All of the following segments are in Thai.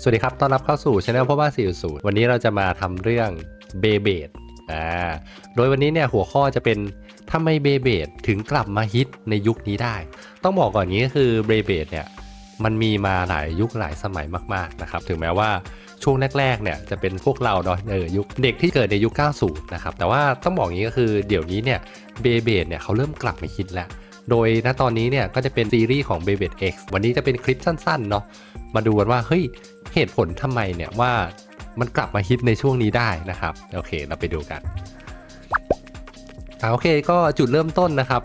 สวัสดีครับ ต้อนรับเข้าสู่ช anel พ่อบ้าน4.0 วันนี้เราจะมาทำเรื่องเบเบดอ่า โดยวันนี้เนี่ยหัวข้อจะเป็นทำไมเบเบดถึงกลับมาฮิตในยุคนี้ได้ ต้องบอกก่อนนี้ก็คือเบเบดเนี่ยมันมีมาหลายยุคหลายสมัยมาก ๆ นะครับ ถึงแม้ว่าช่วงแรก ๆ เนี่ยจะเป็นพวกเราเนาะเออยุคเด็กที่เกิดในยุค 90 นะครับ แต่ว่าต้องบอกอย่างนี้ก็คือเดี๋ยวนี้เนี่ยเบเบดเนี่ยเขาเริ่มกลับมาฮิตแล้วโดยณตอนนี้เนี่ยก็จะเป็นซีรีส์ของ b e b e X วันนี้จะเป็นคลิปสั้นๆเนาะมาดูกันว่าเฮ้ย เหตุผลทำไมเนี่ยว่ามันกลับมาฮิตในช่วงนี้ได้นะครับ โอเค เราไปดูกันอโอเคก็จุดเริ่มต้นนะครับ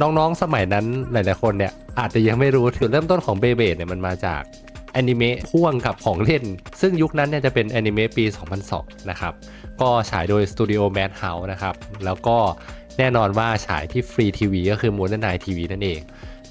น้องๆสมัยนั้นหลายๆคนเนี่ยอาจจะยังไม่รู้จุดเริ่มต้นของเบเบเนี่ยมันมาจากแอนิเมะพ่วงกับของเล่น ซึ่งยุคนั้นเนี่ยจะเป็นแอนิเมะปี 2002 นะครับ ก็ฉายโดยสตูดิโอแมดเฮาส์นะครับ แล้วก็แน่นอนว่าฉายที่ฟรีทีวีก็คือมูนไนทีวีนั่นเอง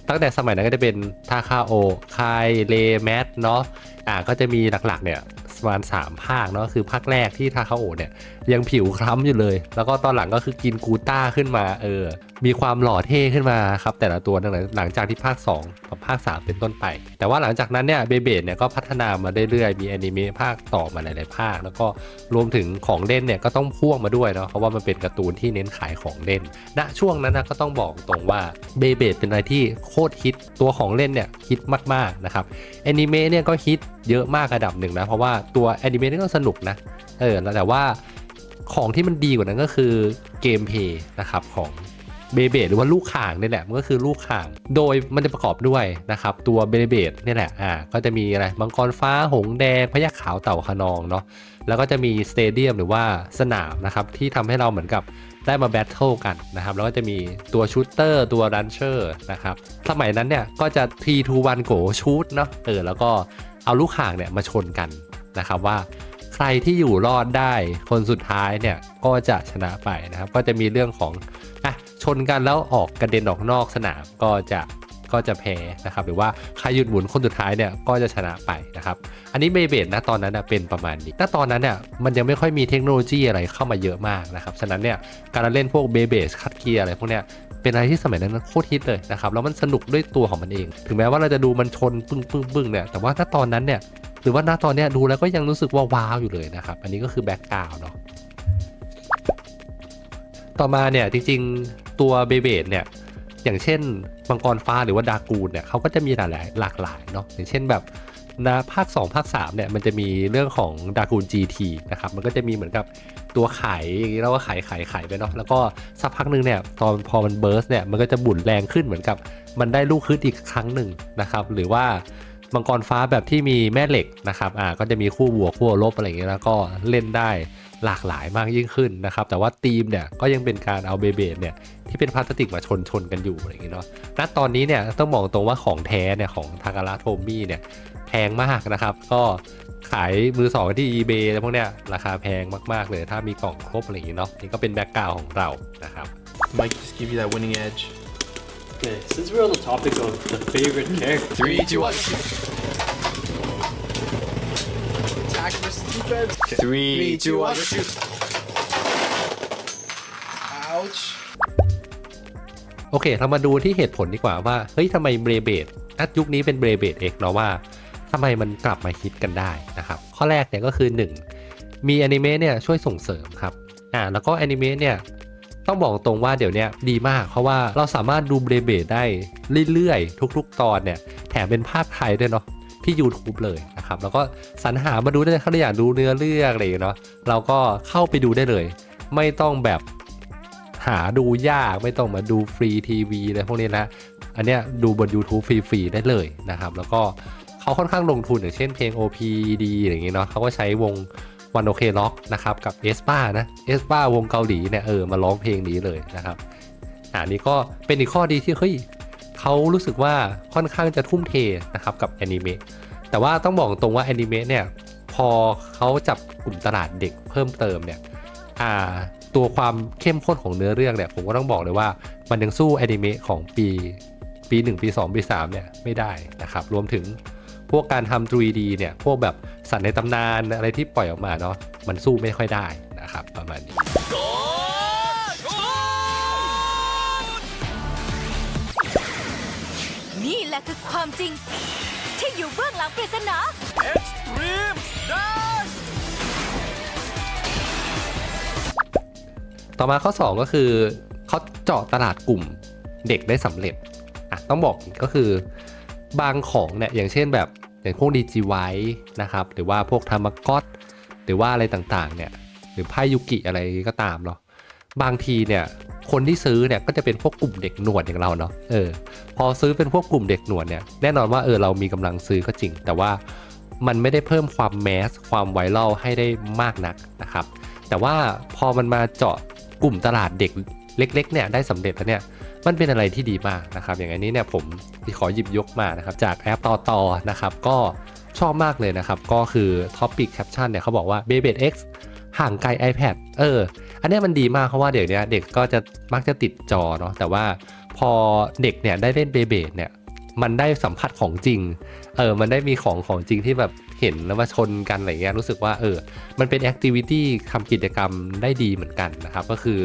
ตั้งแต่สมัยนั้นก็จะเป็นทาคาโอคายเลแมทเนาะอ่าก็จะมีหลักๆเนี่ยประมาณ3ภาคเนาะคือภาคแรกที่ทาคาโอเนี่ยยังผิวคล้ำอยู่เลย แล้วก็ตอนหลังก็คือกินกูต้าขึ้นมาเออ มีความหล่อเท่ขึ้นมาครับแต่ละตัวหลังหลังจากที่ภาค 2 กับภาค 3 เป็นต้นไป แต่ว่าหลังจากนั้นเนี่ยเบเบดเนี่ยก็พัฒนามาเรื่อยๆ มีแอนิเมะภาคต่อมาหลายๆภาค แล้วก็รวมถึงของเล่นเนี่ยก็ต้องพ่วงมาด้วยเนาะเพราะว่ามันเป็นการ์ตูนที่เน้นขายของเล่นณช่วงนั้นนะก็ต้องบอกตรงว่าเบเบดเป็นอะไรที่โคตรฮิตตัวของเล่นเนี่ยฮิตมากๆนะครับแอนิเมะเนี่ยก็ฮิตเยอะมากระดับหนึ่งนะเพราะว่าตัวแอนิเมะนี่ก็สนุกนะเออแต่ว่าของที่มันดีกว่านั้นก็คือเกมเพย์นะครับของ เบเบดหรือว่าลูกข่างนี่แหละมันก็คือลูกข่าง โดยมันจะประกอบด้วยนะครับตัวเบเบดนี่แหละอ่าก็จะมีอะไรมังกรฟ้าหงแดงพยัคฆ์ขาวเต่าขนองเนาะแล้วก็จะมีสเตเดียมหรือว่าสนามนะครับที่ทำให้เราเหมือนกับได้มาแบทเทิลกันนะครับแล้วก็จะมีตัวชูตเตอร์ตัวรันเชอร์นะครับสมัยนั้นเนี่ยก็จะทีทูวันโกชูตเนาะเออแล้วก็เอาลูกข่างเนี่ยมาชนกันนะครับว่าใครที่อยู่รอดได้คนสุดท้ายเนี่ยก็จะชนะไปนะครับ ก็จะมีเรื่องของ ชนกันแล้วออกกระเด็นออกนอกสนามก็จะก็จะแพ้นะครับ หรือว่าใครหยุดหมุนคนสุดท้ายเนี่ยก็จะชนะไปนะครับ อันนี้เบเบดนะตอนนั้นนะเป็นประมาณนี้ณตอนนั้นเนี่ยมันยังไม่ค่อยมีเทคโนโลยีอะไรเข้ามาเยอะมากนะครับ ฉะนั้นเนี่ยการเล่นพวกเบเบสคัตเกียร์อะไรพวกเนี้ยเป็นอะไรที่สมัยนั้นโคตรฮิตเลยนะครับ แล้วมันสนุกด้วยตัวของมันเอง ถึงแม้ว่าเราจะดูมันชนปึ้งปึ้งปึ้งเนี่ย แต่ว่าณตอนนั้นเนี่ย หรือว่าณตอนเนี้ยดูแล้วก็ยังรู้สึกว่าว้าวอยู่เลยนะครับ อันนี้ก็คือแบ็กกราวเนาะ ต่อมาเนี่ยจริงๆตัวเบเบดเนี่ยอย่างเช่นมังกรฟ้าหรือว่าดากูนเนี่ยเขาก็จะมีหลายหลากหลายเนาะอย่างเช่นแบบนะภาค 2 ภาค 3 เนี่ย มันจะมีเรื่องของดากูน GT นะครับ มันก็จะมีเหมือนกับตัวไขอย่างนี้เราก็ไข่ไข่ไข่ไปเนาะแล้วก็สักพักหนึ่งเนี่ยตอนพอมันเบิร์สเนี่ย มันก็จะบุนแรงขึ้นเหมือนกับ มันได้ลูกขึ้นอีกครั้งหนึ่งนะครับ หรือว่ามังกรฟ้าแบบที่มีแม่เหล็กนะครับอ่าก็จะมีคู่บวกคู่ลบอะไรอย่างเงี้ยแล้วก็เล่นได้ หลากหลายมากยิ่งขึ้นนะครับ แต่ว่าทีมเนี่ยก็ยังเป็นการเอาเบเบดเนี่ยที่เป็นพลาสติกมาชนชนกันอยู่อะไรอย่างเงี้ยเนาะณตอนนี้เนี่ยต้องบอกตรงว่าของแท้เนี่ยของทาการาโทมี่เนี่ยแพงมากนะครับ ก็ขายมือสองที่ eBay แล้วพวกเนี้ยราคาแพงมาก ๆ เลย ถ้ามีกล่องครบอะไรอย่างเงี้ยเนาะนี่ก็เป็นแบ็กกราวของเรานะครับ Might just give you that winning edge. Okay, since we're on the topic of the favorite character, Three, two, one. Three, two, one. Shoot. Ouch. โอเค เรามาดูที่เหตุผลดีกว่าว่า เฮ้ยทำไมเบรเบดณยุคนี้เป็นเบรเบดเอกเนาะว่าทำไมมันกลับมาฮิตกันได้นะครับ ข้อแรกเนี่ยก็คือ 1 มีแอนิเมะเนี่ยช่วยส่งเสริมครับ อ่า แล้วก็แอนิเมะเนี่ยต้องบอกตรงว่าเดี๋ยวเนี้ยดีมาก เพราะว่าเราสามารถดูเบรเบดได้เรื่อยๆ ทุกๆ ตอนเนี่ย แถมเป็นภาคไทยด้วยเนาะที่ YouTube เลย นะครับ แล้วก็สรรหามาดูได้เลยถ้าเราอยากดูเนื้อเรื่องอะไรเงี้ยเนาะเราก็เข้าไปดูได้เลย ไม่ต้องแบบหาดูยากไม่ต้องมาดูฟรีทีวีอะไรพวกนี้นะ อันเนี้ยดูบน YouTube ฟรีๆได้เลยนะครับ แล้วก็เขาค่อนข้างลงทุนอย่างเช่นเพลง OPD อย่างงี้เนาะเขาก็ใช้วงวันโอเคล็อกนะครับกับเอสปานะเอสปาวงเกาหลีเนี่ยเออมาร้องเพลงนี้เลยนะครับอันนี้ก็เป็นอีกข้อดีที่เฮ้ยเขารู้สึกว่าค่อนข้างจะทุ่มเทนะครับกับแอนิเมะ แต่ว่าต้องบอกตรงว่าแอนิเมะเนี่ยพอเขาจับกลุ่มตลาดเด็กเพิ่มเติมเนี่ยอ่าตัวความเข้มข้นของเนื้อเรื่องเนี่ยผมก็ต้องบอกเลยว่ามันยังสู้แอนิเมะของปีปี 1 ปี 2 ปี 3 เนี่ยไม่ได้นะครับ รวมถึงพวกการทำ 3D เนี่ย พวกแบบสัตว์ในตำนานอะไรที่ปล่อยออกมาเนาะมันสู้ไม่ค่อยได้นะครับ ประมาณนี้ นี่แหละคือความจริง ที่อยู่เบื้องหลังปริศนาต่อมาข้อ 2 ก็คือเขาเจาะตลาดกลุ่มเด็กได้สำเร็จอะต้องบอกก็คือบางของเนี่ยอย่างเช่นแบบอย่างพวกดีจีไว้นะครับ หรือว่าพวกธรรมก๊อตหรือว่าอะไรต่างๆเนี่ยหรือไพ่ยุกิอะไรก็ตามเนาะบางทีเนี่ย คนที่ซื้อเนี่ยก็จะเป็นพวกกลุ่มเด็กหนวดอย่างเราเนาะเออพอซื้อเป็นพวกกลุ่มเด็กหนวดเนี่ยแน่นอนว่าเออเรามีกำลังซื้อก็จริง แต่ว่ามันไม่ได้เพิ่มความแมสความไวรัลให้ได้มากนักนะครับ แต่ว่าพอมันมาเจาะกลุ่มตลาดเด็กเล็กๆเนี่ยได้สำเร็จแล้วเนี่ยมันเป็นอะไรที่ดีมากนะครับ อย่างอันนี้เนี่ยผมขอหยิบยกมานะครับ จากแอปต่อต่อนะครับ ก็ชอบมากเลยนะครับ ก็คือ Topic Caption เนี่ยเขาบอกว่า b a b y X ห่างไกล iPad เออ อันนี้มันดีมากเพราะว่าเดี๋ยวเนี้ยเด็กก็จะมักจะติดจอเนาะแต่ว่าพอเด็กเนี่ยได้เล่นเบเบดเนี่ยมันได้สัมผัสของจริง เออ มันได้มีของของจริงที่แบบเห็นแล้วมาชนกันอะไรเงี้ยรู้สึกว่าเออ มันเป็นแอคทิวิตี้ทำกิจกรรมได้ดีเหมือนกันนะครับ ก็คือ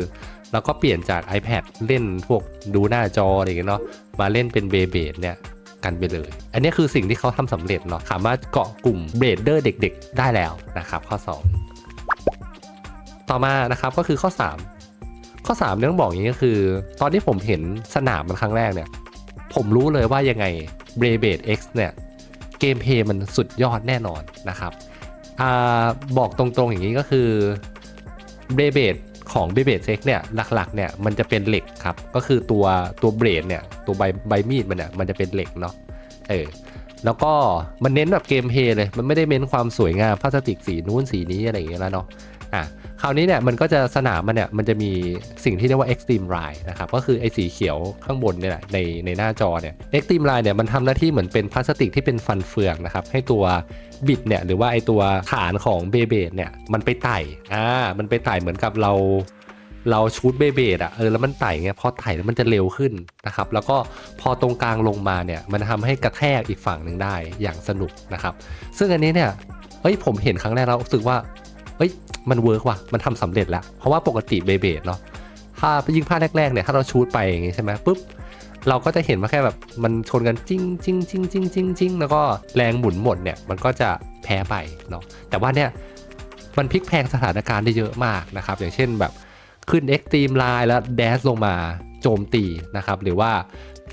เราก็เปลี่ยนจาก iPad เล่นพวกดูหน้าจออะไรอย่างเงี้ยเนาะมาเล่นเป็นเบเบดเนี่ยกันไปเลย อันนี้คือสิ่งที่เขาทำสำเร็จเนาะสามารถเกาะกลุ่มเบรดเดอร์เด็ก ๆ ได้แล้วนะครับ ข้อ 2 ต่อมานะครับก็คือข้อ 3 ข้อ3เนี่ยต้องบอกอย่างนี้ก็คือ ตอนที่ผมเห็นสนามมันครั้งแรกเนี่ย ผมรู้เลยว่ายังไง b r a b a d X เนี่ย เกมเพย์มันสุดยอดแน่นอนนะครับอบอกตรงๆอย่างนี้ก็คือ b r a b a d ของ b r a b a d X เนี่ยหลักๆเนี่ยมันจะเป็นเหล็กครับ ก็คือตัวตัวเบรดเนี่ยตัวใบใบมีดมันเนี่ยมันจะเป็นเหล็กเนาะเออแล้วก็มันเน้นแบบเกมเพย์เลย มันไม่ได้เน้นความสวยงามพลาสติกสีนู้นสีนี้อะไรอย่างเงี้ยแล้วเนาะอะ ราวนี้เนี่ยมันก็จะสนามมันเนี่ยมันจะมีสิ่งที่เรียกว่า Extreme Line นะครับก็คือไอ้สีเขียวข้างบนเนี่ยแหละในในหน้าจอเนี่ย Extreme Line เนี่ยมันทำหน้าที่เหมือนเป็นพลาสติกที่เป็นฟันเฟืองนะครับให้ตัวบิดเนี่ยหรือว่าไอ้ตัวฐานของเบเบดเนี่ยมันไปไต่อ่ามันไปไต่เหมือนกับเราเราชูดเบเบดอะเออแล้วมันไต่เงี้ยพอไต่แล้วมันจะเร็วขึ้นนะครับแล้วก็พอตรงกลางลงมาเนี่ยมันทำให้กระแทกอีกฝั่งหนึ่งได้อย่างสนุกนะครับ ซึ่งอันนี้เนี่ยเอ้ยผมเห็นครั้งแรกแล้วรู้สึกว่า เอ้ยมันเวิร์กว่ะมันทำสำเร็จแล้ว เพราะว่าปกติเบเบดเนาะถ้ายิ่งภาแรกๆเนี่ยถ้าเราชูดไปอย่างงี้ใช่ไหมปุ๊บเราก็จะเห็นว่าแค่แบบมันชนกันจิ้งจิ้งจิ้งจิ้งจิ้งจิ้งแล้วก็แรงหมุนหมดเนี่ยมันก็จะแพ้ไปเนาะแต่ว่าเนี่ยมันพลิกแพลงสถานการณ์ได้เยอะมากนะครับ อย่างเช่นแบบขึ้นเอ็กตรีมไลน์แล้วแดสลงมาโจมตีนะครับ หรือว่า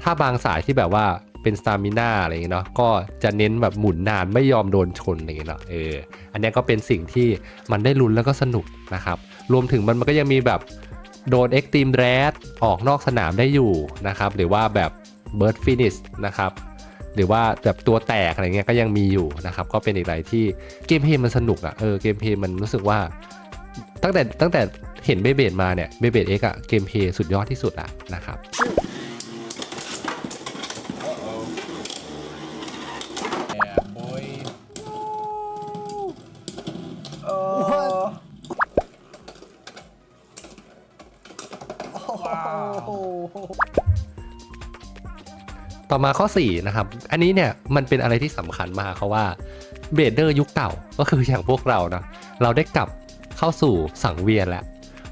ถ้าบางสายที่แบบว่า เป็นสตามิน่าอะไรอย่างเงี้ยเนาะก็จะเน้นแบบหมุนนานไม่ยอมโดนชนอะไรอย่างเงี้ยเนาะเอออันนี้ก็เป็นสิ่งที่มันได้ลุ้นแล้วก็สนุกนะครับ รวมถึงมันมันก็ยังมีแบบโดน Extreme d r a g ออกนอกสนามได้อยู่นะครับ หรือว่าแบบ Bird Finish นะครับหรือว่าแบบตัวแตกอะไรเงี้ยก็ยังมีอยู่นะครับ ก็เป็นอีกหลายที่เกมเพลย์มันสนุกอะ่ะเออเกมเพลย์มันรู้สึกว่า ตั้งแต่ตั้งแต่เห็นเบเบดมาเนี่ยเบเบดเอ็กอะเกมเพลย์สุดยอดที่สุดละนะครับ ต่อมาข้อ4นะครับ อันนี้เนี่ยมันเป็นอะไรที่สำคัญมากเพราะว่าเบรดเดอร์ยุคเก่าก็คืออย่างพวกเรานะเราได้กลับเข้าสู่สังเวียนแล้ว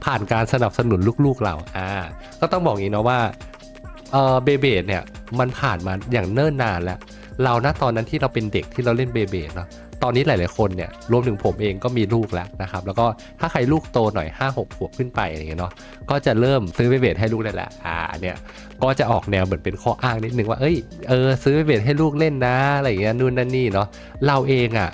ผ่านการสนับสนุนลูกๆเราอ่าก็ต้องบอกอย่างนี้เนาะว่าเออเบเบดเนี่ยมันผ่านมาอย่างเนิ่นนานแล้ว เราณตอนนั้นที่เราเป็นเด็กที่เราเล่นเบเบดเนาะ ตอนนี้หลาย ๆ คนเนี่ยรวมถึงผมเองก็มีลูกแล้วนะครับ แล้วก็ถ้าใครลูกโตหน่อย 5-6ขวบขึ้นไปอะไรเงี้ยเนาะก็จะเริ่มซื้อเบเบทให้ลูกได้แล้วอ่าเนี่ยก็จะออกแนวเหมือนเป็นข้ออ้างนิดนึงว่าเอ้ยเออซื้อเบทให้ลูกเล่นนะอะไรเงี้ยนู่นนั่นนี่เนาะเราเองอะ่ะ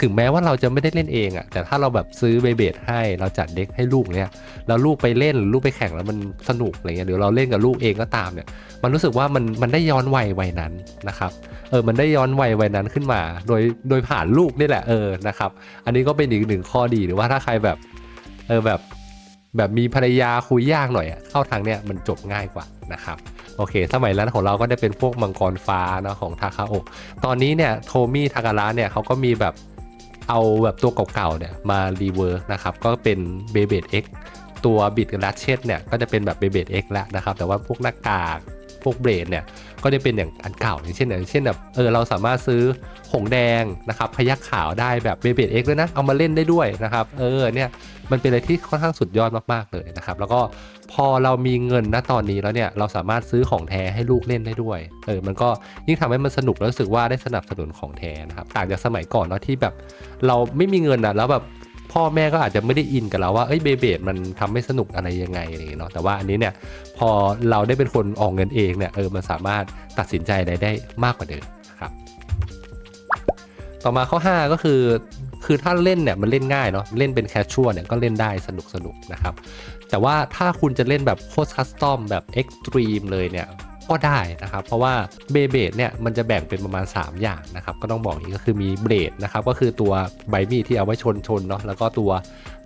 ถึงแม้ว่าเราจะไม่ได้เล่นเองอะ่ะ แต่ถ้าเราแบบซื้อเบสให้เราจัดเด็กให้ลูกเนี่ยแล้วลูกไปเล่นหรือลูกไปแข่งแล้วมันสนุกอะไรเงี้ยหรือเราเล่นกับลูกเองก็ตามเนี่ย มันรู้สึกว่ามันมันได้ย้อนวัยวัยนั้นนะครับเออมันได้ย้อนวัยวัยนั้นขึ้นมา โดยโดยผ่านลูกนี่แหละเออนะครับ อันนี้ก็เป็นอีกหนึ่งข้อดีหรือว่าถ้าใครแบบเออแบบแบบมีภรรยาคุยยากหน่อยอะเข้าทางเนี้ยมันจบง่ายกว่านะครับโอเค สมัยนั้นของเราก็ได้เป็นพวกมังกรฟ้าเนะของทาคาโอตอนนี้เนี่ยโทมี่ทาการะเนี่ยเขาก็มีแบบ เอาแบบตัวเก่าๆเนี่ยมารีเวิร์กนะครับก็เป็นเบเบด X ตัวบิดกับลัชเชตเนี่ยก็จะเป็นแบบเบเบด X แล้วนะครับแต่ว่าพวกหน้ากาก พวกเบรดเนี่ยก็ได้เป็นอย่างอันเก่าอย่างเช่นอย่างเช่นแบบเออเราสามารถซื้อหงแดงนะครับพยักขาวได้แบบเบเบดเอ็กด้วยนะ เอามาเล่นได้ด้วยนะครับ เออเนี่ยมันเป็นอะไรที่ค่อนข้างสุดยอดมากๆเลยนะครับ แล้วก็พอเรามีเงินณตอนนี้แล้วเนี่ยเราสามารถซื้อของแท้ให้ลูกเล่นได้ด้วยเออมันก็ยิ่งทำให้มันสนุกแล้วรู้สึกว่าได้สนับสนุนของแท้นะครับต่างจากสมัยก่อนเนาะที่แบบเราไม่มีเงินอะแล้วแบบ พ่อแม่ก็อาจจะไม่ได้อินกับเราว่าเอ้ยเบเบดมันทำให้สนุกอะไรยังไงอะไรอย่างเงี้ยเนาะแต่ว่าอันนี้เนี่ยพอเราได้เป็นคนออกเงินเองเนี่ยเออมันสามารถตัดสินใจอะไรได้มากกว่าเดิมนะครับ ต่อมาข้อ 5 ก็คือคือถ้าเล่นเนี่ยมันเล่นง่ายเนาะเล่นเป็นแคชชัวเนี่ยก็เล่นได้สนุกสนุกนะครับ แต่ว่าถ้าคุณจะเล่นแบบโคตรคัสตอมแบบเอ็กซ์ตรีมเลยเนี่ย ก็ได้นะครับ เพราะว่าเบเบดเนี่ยมันจะแบ่งเป็นประมาณ 3 อย่างนะครับ ก็ต้องบอกนี้ก็คือมีเบรดนะครับก็คือตัวใบมีดที่เอาไว้ชนชนเนาะแล้วก็ตัว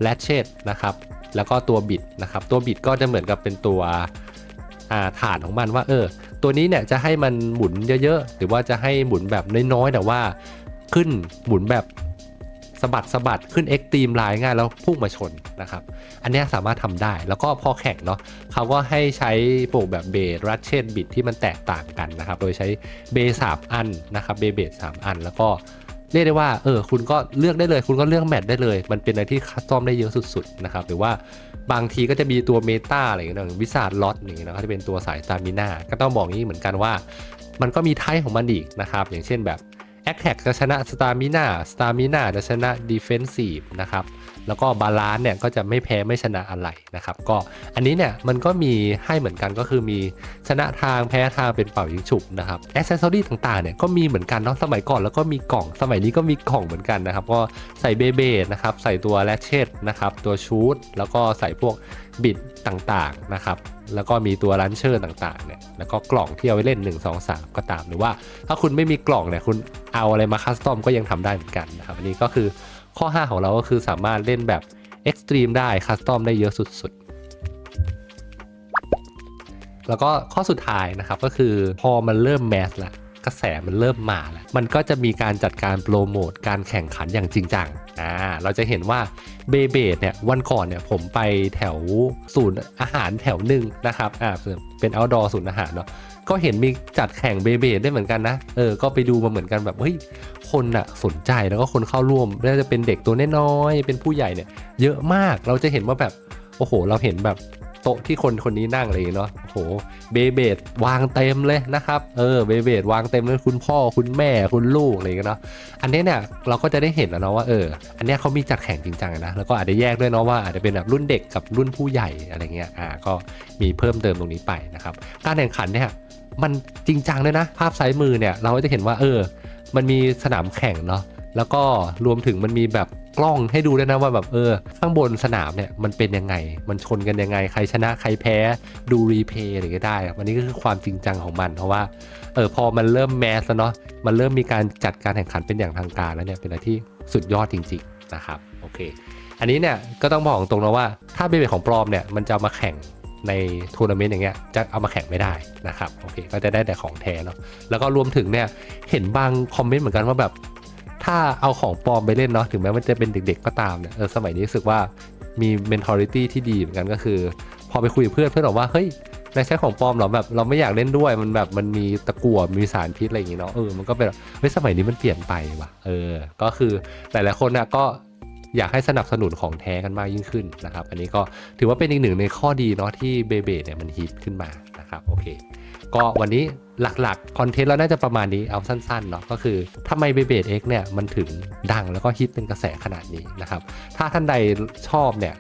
แลชเชตนะครับแล้วก็ตัวบิดนะครับตัวบิดก็จะเหมือนกับเป็นตัวฐานของมันว่าเออตัวนี้เนี่ยจะให้มันหมุนเยอะๆ หรือว่าจะให้หมุนแบบน้อยๆ แต่ว่าขึ้นหมุนแบบ สะบัดสะบัดขึ้นเอ็กตรีมไลน์ง่ายแล้วพุ่งมาชนนะครับ อันนี้สามารถทำได้แล้วก็พอแข่งเนาะเขาก็ให้ใช้พวกแบบเบสรัชเชนบิดที่มันแตกต่างกันนะครับ โดยใช้เบสามอันนะครับเบเบสสามอัน แล้วก็เรียกได้ว่าเออคุณก็เลือกได้เลย คุณก็เลือกแมทได้เลย มันเป็นอะไรที่คัสตอมได้เยอะสุดๆนะครับหรือว่าบางทีก็จะมีตัวเมตาอะไรอย่างเงี้ยวิสาดล็อตอย่างเงี้ยนะที่เป็นตัวสายสตามิน่าก็ต้องบอกงี้เหมือนกันว่า มันก็มีไทป์ของมันอีกนะครับอย่างเช่นแบบ แอคแท็กจะชนะสตามิน่าสตามิน่าจะชนะดีเฟนซีฟนะครับ แล้วก็บาลานซ์เนี่ยก็จะไม่แพ้ไม่ชนะอะไรนะครับ ก็อันนี้เนี่ยมันก็มีให้เหมือนกันก็คือมีชนะทางแพ้ทางเป็นเป่ายิงฉุบนะครับแอ c เซสซอรี่ต่างๆเนี่ยก็มีเหมือนกันเนาะสมัยก่อนแล้วก็มีกล่องสมัยนี้ก็มีกล่องเหมือนกันนะครับ ก็ใส่เบเบนะครับใส่ตัวแรชเชตนะครับตัวชูดแล้วก็ใส่พวกบิดต่างๆนะครับแล้วก็มีตัวลันเชอร์ต่างๆเนี่ยแล้วก็กล่องที่เอาไว้เล่น 1 2 3 ก็ตามหรือว่า ถ้าคุณไม่มีกล่องเนี่ยคุณเอาอะไรมาคัสตอมก็ยังทำได้เหมือนกันนะครับอันนี้ก็คือ ข้อ 5 ของเราก็คือสามารถเล่นแบบเอ็กซ์ตรีมได้คัสตอมได้เยอะสุดๆ แล้วก็ข้อสุดท้ายนะครับก็คือพอมันเริ่มแมสละกระแสมันเริ่มมาแล้ว มันก็จะมีการจัดการโปรโมทการแข่งขันอย่างจริงจังอ่าเราจะเห็นว่าเบเบดเนี่ยวันก่อนเนี่ยผมไปแถวศูนย์อาหารแถวหนึ่งนะครับอ่าเป็น outdoor ศูนย์อาหารเนาะ ก็เห็นมีจัดแข่งเบเบดได้เหมือนกันนะ เออ ก็ไปดูมาเหมือนกันแบบเฮ้ย คนอะสนใจแล้วก็คนเข้าร่วมไม่ว่าจะเป็นเด็กตัวน้อยๆ เป็นผู้ใหญ่เนี่ย เยอะมาก เราจะเห็นว่าแบบ โอ้โห เราเห็นแบบ โต๊ะที่คนคนนี้นั่งอะไรอย่างเงี้ยเนาะโอ้โหเบเบดวางเต็มเลยนะครับเออเบเบดวางเต็มเลยคุณพ่อคุณแม่คุณลูกอะไรอย่างเนาะอันนี้เนี่ยเราก็จะได้เห็นแล้วเนาะว่าเอออันนี้เขามีจัดแข่งจริงจังนะแล้วก็อาจจะแยกด้วยเนาะว่าอาจจะเป็นแบบรุ่นเด็กกับรุ่นผู้ใหญ่อะไรเงี้ยอ่าก็มีเพิ่มเติมตรงนี้ไปนะครับการแข่งขันเนี่ยมันจริงจังเลยนะ ภาพซ้ายมือเนี่ยเราก็จะเห็นว่าเออ มันมีสนามแข่งเนาะแล้วก็รวมถึงมันมีแบบ กล้องให้ดูด้วยนะว่าแบบเออ ข้างบนสนามเนี่ยมันเป็นยังไง มันชนกันยังไง ใครชนะใครแพ้ดูรีเพย์อะไรก็ได้อะวันนี้ก็คือความจริงจังของมัน เพราะว่าเออพอมันเริ่มแมสแล้วเนาะมันเริ่มมีการจัดการแข่งขันเป็นอย่างทางการแล้วเนี่ยเป็นอะไรที่สุดยอดจริง ๆนะครับโอเค อันนี้เนี่ยก็ต้องบอกตรงนะว่าถ้าเบเบของปลอมเนี่ยมันจะมาแข่งในทัวร์นาเมนต์อย่างเงี้ยจะเอามาแข่งไม่ได้นะครับโอเคก็จะได้แต่ของแท้เนาะแล้วก็รวมถึงเนี่ยเห็นบางคอมเมนต์เหมือนกันว่าแบบ ถ้าเอาของปลอมไปเล่นเนาะถึงแม้มันจะเป็นเด็ก ๆ ก็ตามเนี่ยเออสมัยนี้รู้สึกว่ามี mentality ที่ดีเหมือนกันก็คือ พอไปคุยกับเพื่อนเพื่อนบอกว่าเฮ้ยนายใช้ของปลอมเหรอแบบเราไม่อยากเล่นด้วยมันแบบมันมีตะกั่วมีสารพิษอะไรอย่างงี้เนาะเออมันก็เป็นเฮ้ยสมัยนี้มันเปลี่ยนไปว่ะเออ ก็คือหลายๆคนน่ะก็อยากให้สนับสนุนของแท้กันมากยิ่งขึ้นนะครับ อันนี้ก็ถือว่าเป็นอีกหนึ่งในข้อดีเนาะที่เบเบเนี่ยมันฮิตขึ้นมานะครับโอเค ก็วันนี้หลักๆ คอนเทนต์เราน่าจะประมาณนี้เอาสั้นๆเนาะก็คือทำไมเบเบเอ็กเนี่ยมันถึงดังแล้วก็ฮิตเป็นกระแสขนาดนี้นะครับ ถ้าท่านใดชอบเนี่ย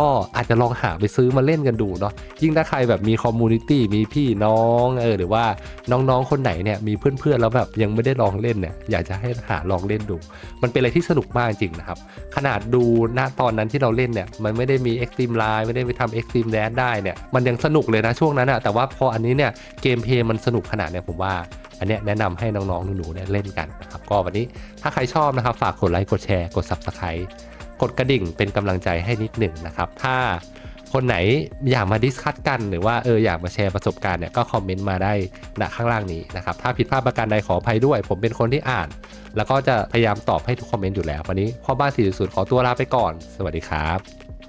ก็อาจจะลองหาไปซื้อมาเล่นกันดูเนาะยิ่งถ้าใครแบบมีคอมมูนิตี้มีพี่น้องเออหรือว่าน้องๆคนไหนเนี่ยมีเพื่อนๆแล้วแบบยังไม่ได้ลองเล่นเนี่ยอยากจะให้หาลองเล่นดู มันเป็นอะไรที่สนุกมากจริงนะครับ ขนาดดูณตอนนั้นที่เราเล่นเนี่ยมันไม่ได้มี Extreme Line ไม่ได้ไปทำ Extreme Dance ได้เนี่ยมันยังสนุกเลยนะช่วงนั้นอะแต่ว่าพออันนี้เนี่ยเกมเพลย์มันสนุกขนาดเนี่ยผมว่าอันนี้แนะนำให้น้องๆหนูๆเนี่ยเล่นกันนะครับ ก็วันนี้ถ้าใครชอบนะครับ ฝากกดไลค์กดแชร์กด Subscribe กดกระดิ่งเป็นกำลังใจให้นิดหนึ่งนะครับ ถ้าคนไหนอยากมาดิสคัตกันหรือว่าเอออยากมาแชร์ประสบการณ์เนี่ยก็คอมเมนต์มาได้ณข้างล่างนี้นะครับ ถ้าผิดพลาดประการใดขออภัยด้วย ผมเป็นคนที่อ่าน แล้วก็จะพยายามตอบให้ทุกคอมเมนต์อยู่แล้ว วันนี้พ่อบ้านสี่สุดขอตัวลาไปก่อน สวัสดีครับ